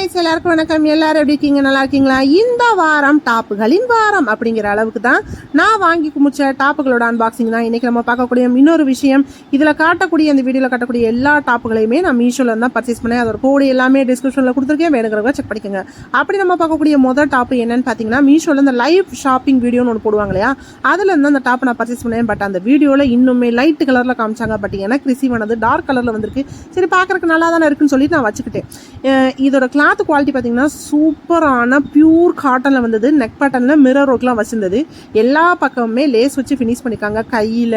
Guys எல்லாருக்கும் வணக்கம். எல்லாரும் எப்படி இருக்கீங்க? நல்லா இருக்கீங்களா? இந்த வாரம் டாப்புகளின் வாரம் அப்படிங்கிற அளவுக்கு தான் நான் வாங்கி முடிச்ச டாப்புகளோட அன்பாக்சிங் தான் இன்றைக்கி நம்ம பார்க்கக்கூடிய இன்னொரு விஷயம். இதில் காட்டக்கூடிய அந்த வீடியோவில் காட்டக்கூடிய எல்லா டாப்புகளையுமே நான் மீஷோவில் தான் பர்ச்சேஸ் பண்ணேன். அதோட கோடு எல்லாமே டிஸ்கிரிப்ஷனில் கொடுத்துருக்கேன். வேணுங்கிறவங்க செக் பண்ணிக்கோங்க. அப்படி நம்ம பார்க்கக்கூடிய முதல் டாப் என்னன்னு பார்த்தீங்கன்னா மீஷோவில் இந்த லைவ் ஷாப்பிங் வீடியோன்னு ஒன்று போடுவாங்க இல்லையா? அதில் இருந்து அந்த டாப் நான் பர்ச்சேஸ் பண்ணேன். பட் அந்த வீடியோவில் இன்னுமே லைட் கலரில் காமிச்சாங்க. பட் எனக்கு ரிசீவ் ஆனது டார்க் கலரில் வந்திருக்கு. சரி பார்க்குறக்கு நல்லா தானே இருக்குன்னு சொல்லிட்டு நான் வச்சுக்கிட்டேன். இதோட கிளாஸ் கிளாத் குவாலிட்டி பார்த்தீங்கன்னா சூப்பரான பியூர் காட்டனில் வந்தது. நெக் பேட்டர்னில் மிரர் ஒர்க்லாம் வச்சுருந்தது. எல்லா பக்கமுமே லேஸ் வச்சு ஃபினிஷ் பண்ணியிருக்காங்க கையில்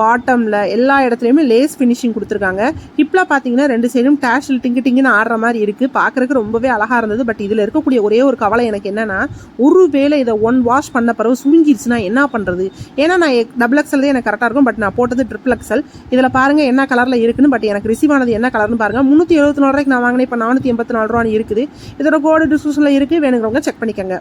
பாட்டமில் எல்லா இடத்துலையுமே லேஸ் ஃபினிஷிங் கொடுத்துருக்காங்க. ஹிப்பில் பார்த்தீங்கன்னா ரெண்டு சைடும் டேஷில் டிங்கு டிங்குன்னு ஆடுற மாதிரி இருக்குது பார்க்குறதுக்கு ரொம்பவே அழகாக இருந்தது. பட் இதில் இருக்கக்கூடிய ஒரே ஒரு கவலை எனக்கு என்னன்னா ஒருவேளை இதை ஒன் வாஷ் பண்ண பிறகு சுருங்கிடுச்சுன்னா என்ன பண்ணுறது ஏன்னா நான் டபுள் எக்ஸல் எனக்கு கரெக்டாக இருக்கும். பட் நான் போட்டது ட்ரிபிள் எக்ஸல் இதில் பாருங்கள் என்ன கலரில் இருக்குன்னு. பட் எனக்கு ரிசீவ் ஆனது என்ன கலர்னு பாருங்கள் முந்நூற்றி எழுபத்தி நாலு ரூபாய்க்கு நான் வாங்கினேன். இப்போ நானூற்றி எண்பத்தி நாலு ரூபான்னு இருக்குது. இதோட கோடு டிஸ்கிரிப்ஷனில் இருக்குது வேணுங்கிறவங்க செக் பண்ணிக்கோங்க.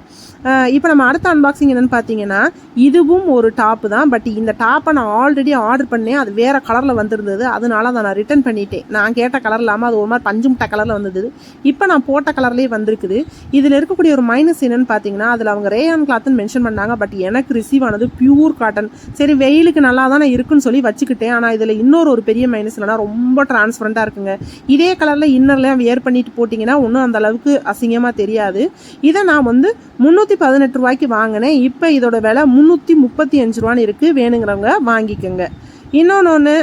இப்போ நம்ம அடுத்த அன்பாக்சிங் என்னென்னு பார்த்தீங்கன்னா இதுவும் ஒரு டாப்பு தான். பட் இந்த டாப்பை நான் ஆல்ரெடி ஆர்டர் பண்ணேன். அது வேறு கலரில் வந்திருந்தது. அதனால அதை நான் ரிட்டர்ன் பண்ணிட்டேன். நான் கேட்ட கலர் இல்லாமல் அது ஒரு மாதிரி பஞ்சு முட்டை கலரில் வந்தது. இப்போ நான் போட்ட கலர்லேயே வந்திருக்குது. இதில் இருக்கக்கூடிய ஒரு மைனஸ் என்னென்னு பார்த்தீங்கன்னா அதில் அவங்க ரேயான் கிளாத்னு மென்ஷன் பண்ணாங்க. பட் எனக்கு ரிசீவ் ஆனது பியூர் காட்டன் சரி வெயிலுக்கு நல்லா தானே இருக்குன்னு சொல்லி வச்சுக்கிட்டேன். ஆனால் இதில் இன்னொரு ஒரு பெரிய மைனஸ் என்னன்னா ரொம்ப டிரான்ஸ்பரண்ட்டாக இருக்குங்க. இதே கலரில் இன்னர்லாம் வியர் பண்ணிட்டு போட்டிங்கன்னா ஒன்றும் அந்த அளவுக்கு அசிங்கமாக தெரியாது. இதை நான் வந்து முந்நூற்றி பதினெட்டு ரூபாய்க்கு வாங்கினேன். இப்போ இதோட விலை முந்நூற்றி முப்பத்தி அஞ்சு ரூபான்னு இருக்குது வேணுங்கிறவங்க வாங்கிக்கோங்க. இன்னொன்று ஒன்று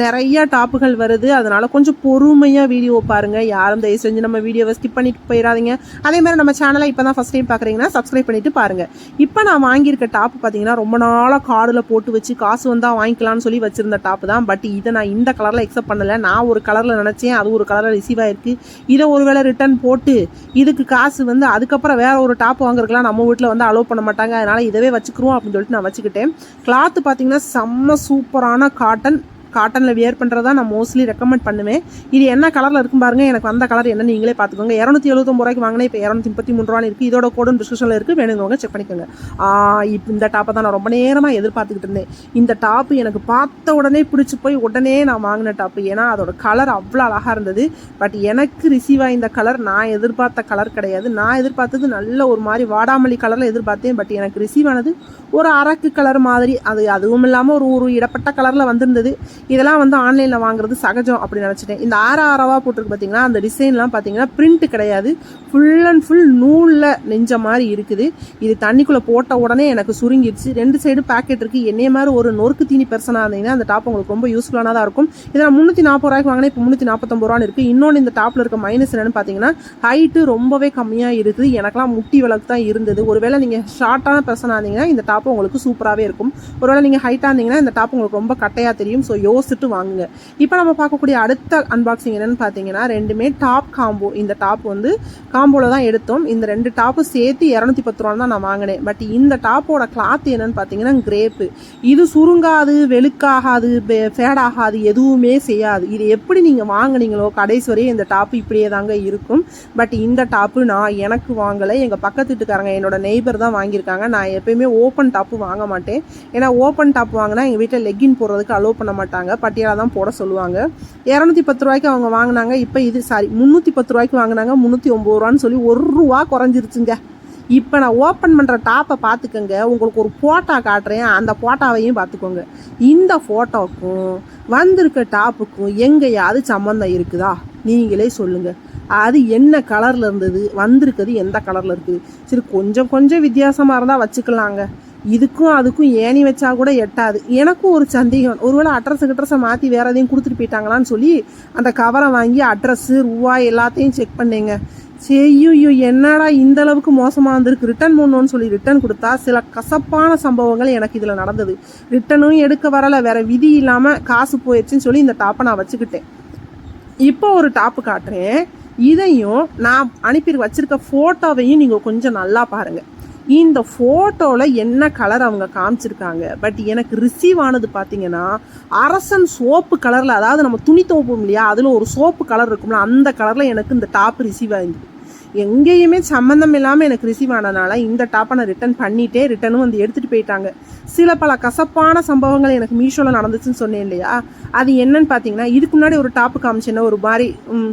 நிறைய டாப்புகள் வருது. அதனால கொஞ்சம் பொறுமையாக வீடியோ பாருங்க. யாரும் தயவு செஞ்சு நம்ம வீடியோவை ஸ்கிப் பண்ணிட்டு போயிடாதீங்க. அதே மாதிரி நம்ம சேனலை இப்போ தான் ஃபஸ்ட் டைம் பார்க்குறீங்கன்னா சப்ஸ்கிரைப் பண்ணிட்டு பாருங்கள் இப்போ நான் வாங்கியிருக்க டாப் பார்த்தீங்கன்னா ரொம்ப நாளாக கார்டில் போட்டு வச்சு காசு வந்தால் வாங்கிக்கலாம்னு சொல்லி வச்சுருந்த டாப் தான். பட் இதை நான் இந்த கலரில் எக்ஸப்ட் பண்ணலை. நான் ஒரு கலரில் நினச்சேன். அது ஒரு கலரில் ரிசீவ் ஆகிருக்கு இதை ஒரு வேளை ரிட்டர்ன் போட்டு இதுக்கு காசு வந்து அதுக்கப்புறம் வேறு ஒரு டாப் வாங்குறதுக்குலாம் நம்ம வீட்டில் வந்து அலோவ் பண்ண மாட்டாங்க. அதனால் இதவே வச்சுக்கிறோம் அப்படின்னு சொல்லிட்டு நான் வச்சுக்கிட்டேன். கிளாத் பார்த்தீங்கன்னா செம்ம ஆனால் காட்டன் காட்டனில் வியர் பண்ணுறதா நான் மோஸ்ட்லி ரெக்கமெண்ட் பண்ணுவேன். இது என்ன கலரில் இருக்கும் பாருங்கள் எனக்கு வந்த கலர் என்ன நீங்களே பார்த்துக்கோங்க. இரநூத்தி எழுபத்தொம்பது ரூபாய்க்கு வாங்கினா இப்போ இரநூத்தி முப்பத்தி மூணு ரூபான்னு இருக்குது இதோட கோடும் டிஸ்கிரிப்ஷனில் இருக்குது வேணுங்கிறவங்க செக் பண்ணிக்கோங்க. இப்போ இந்த டாப்பை தான் நான் ரொம்ப நேரமாக எதிர்பார்த்துக்கிட்டு இருந்தேன். இந்த டாப்பு எனக்கு பார்த்த உடனே பிடிச்சி போய் உடனே நான் வாங்கின டாப்பு ஏன்னா அதோட கலர் அவ்வளோ அழகாக இருந்தது. பட் எனக்கு ரிசீவ் ஆகிந்த கலர் நான் எதிர்பார்த்த கலர் கிடையாது. நான் எதிர்பார்த்தது நல்ல ஒரு மாதிரி வாடாமல்லி கலரில் எதிர்பார்த்தேன். பட் எனக்கு ரிசீவ் ஆனது ஒரு அரக்கு கலர் மாதிரி. அது அதுவும் இல்லாமல் ஒரு ஒரு இடப்பட்ட கலரில் வந்திருந்தது. இதெல்லாம் வந்து ஆன்லைனில் வாங்குறது சகஜம் அப்படின்னு நினச்சிட்டேன். இந்த ஆற ஆறாவாக போட்டிருக்கு பார்த்தீங்கன்னா அந்த டிசைன்லாம் பார்த்தீங்கன்னா பிரிண்ட் கிடையாது. ஃபுல் அண்ட் ஃபுல் நூலில் நெஞ்ச மாதிரி இருக்குது. இது தண்ணிக்குள்ளே போட்ட உடனே எனக்கு சுருங்கிடுச்சு. ரெண்டு சைடு பேக்கெட் இருக்குது என்னைய மாதிரி ஒரு நொறுக்கு தீனி பெர்சனாக இருந்தீங்கன்னா அந்த டாப் உங்களுக்கு ரொம்ப யூஸ்ஃபுல்லானதாக இருக்கும். இதில் முந்நூற்றி நாற்பது ரூபாய்க்கு வாங்கினா இப்போ முந்நூற்றி நாற்பத்தொம்பது ரூபான்னு இருக்குது இன்னொன்று இந்த டாப்பில் இருக்க மைனஸ் என்னென்னு பார்த்தீங்கன்னா ஹைட்டு ரொம்பவே கம்மியாக இருக்குது. எனக்குலாம் முட்டி விளக்கு தான் இருந்தது. ஒருவேளை நீங்கள் ஷார்ட்டான பெர்சனாக இருந்தீங்கன்னா இந்த டாப் உங்களுக்கு சூப்பராகவே இருக்கும். ஒருவேளை நீங்கள் ஹைட்டாக இருந்தீங்கன்னா இந்த டாப் உங்களுக்கு ரொம்ப கட்டையாக தெரியும். ஸோ யோசிச்சுட்டு வாங்குங்க. இப்போ நம்ம பார்க்கக்கூடிய அடுத்த அன்பாக்சிங் என்னன்னு பார்த்தீங்கன்னா ரெண்டுமே டாப் காம்போ இந்த டாப் வந்து காம்போவில் தான் எடுத்தோம். இந்த ரெண்டு டாப்பும் சேர்த்து இரநூத்தி பத்து ரூபா தான் நான் வாங்கினேன். பட் இந்த டாப்போட கிளாத் என்னன்னு பார்த்தீங்கன்னா கிரேப்பு இது சுருங்காது வெளுக்காகாது ஃபேடாகாது எதுவுமே செய்யாது. இது எப்படி நீங்கள் வாங்கினீங்களோ கடைசி வரையும் இந்த டாப்பு இப்படியே தாங்க இருக்கும். பட் இந்த டாப்பு நான் எனக்கு வாங்கலை. எங்கள் பக்கத்து வீட்டுக்காரங்க என்னோட நெய்பர் தான் வாங்கியிருக்காங்க. நான் எப்பயுமே ஓப்பன் டாப்பு வாங்க மாட்டேன். ஏன்னா ஓப்பன் டாப் வாங்கினா எங்கள் வீட்டில் லெக்கின் போடுறதுக்கு அலோவ் பண்ண மாட்டாங்க. பட்டியாலா தான் போட சொல்லுவாங்க. இரநூத்தி பத்து ரூபாய்க்கு அவங்க வாங்கினாங்க. இப்போ இது சாரி முந்நூற்றி பத்து ரூபாய்க்கு வாங்கினாங்க. முந்நூற்றி ஒம்பது ரூபான்னு சொல்லி ஒரு ரூபா குறைஞ்சிருச்சுங்க. இப்போ நான் ஓப்பன் பண்ணுற டாப்பை பார்த்துக்கோங்க. உங்களுக்கு ஒரு ஃபோட்டோ காட்டுறேன். அந்த ஃபோட்டோவையும் பார்த்துக்கோங்க. இந்த ஃபோட்டோக்கும் வந்திருக்க டாப்புக்கும் எங்கேயாவது சம்மந்தம் இருக்குதா? நீங்களே சொல்லுங்கள் அது என்ன கலரில் இருந்தது? வந்திருக்கிறது எந்த கலரில் இருக்குது? சரி கொஞ்சம் கொஞ்சம் வித்தியாசமாக இருந்தால் வச்சுக்கலாங்க. இதுக்கும் அதுக்கும் ஏணி வச்சா கூட எட்டாது. எனக்கும் ஒரு சந்தேகம். ஒருவேளை அட்ரஸ் கிட்ரஸை மாற்றி வேற எதையும் கொடுத்துட்டு போயிட்டாங்களான்னு சொல்லி அந்த கவரை வாங்கி அட்ரஸ்ஸு ரூபா எல்லாத்தையும் செக் பண்ணேங்க. செய்யோ என்னடா இந்த அளவுக்கு மோசமாக இருந்திருக்கு ரிட்டர்ன் பண்ணணும்னு சொல்லி ரிட்டர்ன் கொடுத்தா சில கசப்பான சம்பவங்கள் எனக்கு இதில் நடந்தது. ரிட்டனும் எடுக்க வரலை. வேற விதி இல்லாமல் காசு போயிடுச்சுன்னு சொல்லி இந்த டாப்பை நான் வச்சுக்கிட்டேன். இப்போ ஒரு டாப்பு காட்டுறேன். இதையும் நான் அனுப்பி வச்சுருக்க ஃபோட்டோவையும் நீங்கள் கொஞ்சம் நல்லா பாருங்கள் இந்த ஃபோட்டோவில் என்ன கலர் அவங்க காமிச்சிருக்காங்க? பட் எனக்கு ரிசீவ் ஆனது பார்த்தீங்கன்னா அரசன் சோப்பு கலரில் அதாவது நம்ம துணி துவைப்போம் இல்லையா? அதில் ஒரு சோப்பு கலர் இருக்கும்ல அந்த கலரில் எனக்கு இந்த டாப் ரிசீவ் ஆயிருந்தது எங்கேயுமே சம்மந்தம் இல்லாமல் எனக்கு ரிசீவ் ஆனதுனால இந்த டாப்பை நான் ரிட்டர்ன் பண்ணிட்டே ரிட்டனும் வந்து எடுத்துகிட்டு போயிட்டாங்க. சில பல கசப்பான சம்பவங்கள் எனக்கு மீஷோவில் நடந்துச்சுன்னு சொன்னேன் இல்லையா? அது என்னன்னு பார்த்தீங்கன்னா இதுக்கு முன்னாடி ஒரு டாப்பு காமிச்சேன்னா ஒரு மாதிரி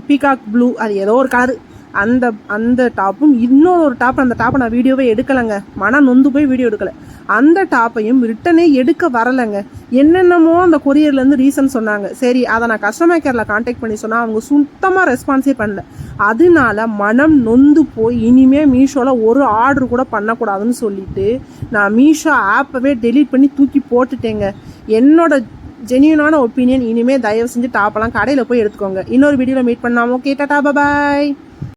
பீகாக் ப்ளூ அது ஏதோ ஒரு கலர் அந்த அந்த டாப்பும் இன்னொரு ஒரு டாப் அந்த டாப்பை நான் வீடியோவே எடுக்கலைங்க. மன நொந்து போய் வீடியோ எடுக்கலை. அந்த டாப்பையும் ரிட்டனே எடுக்க வரலைங்க. என்னென்னமோ அந்த கொரியர்லேருந்து ரீசன் சொன்னாங்க. சரி அதை நான் கஸ்டமர் கேரில் காண்டாக்ட் பண்ணி சொன்னால் அவங்க சுத்தமாக ரெஸ்பான்ஸே பண்ணல. அதனால மனம் நொந்து போய் இனிமே மீஷோவில் ஒரு ஆர்டர் கூட பண்ணக்கூடாதுன்னு சொல்லிட்டு நான் மீஷோ ஆப்பவே டெலீட் பண்ணி தூக்கி போட்டுட்டேங்க. என்னோட ஜென்யூனான ஒப்பீனியன் இனிமே தயவு செஞ்சு டாப்பெல்லாம் கடையில் போய் எடுத்துக்கோங்க. இன்னொரு வீடியோவில் மீட் பண்ணாமல் கேட்டாட்டா பாய்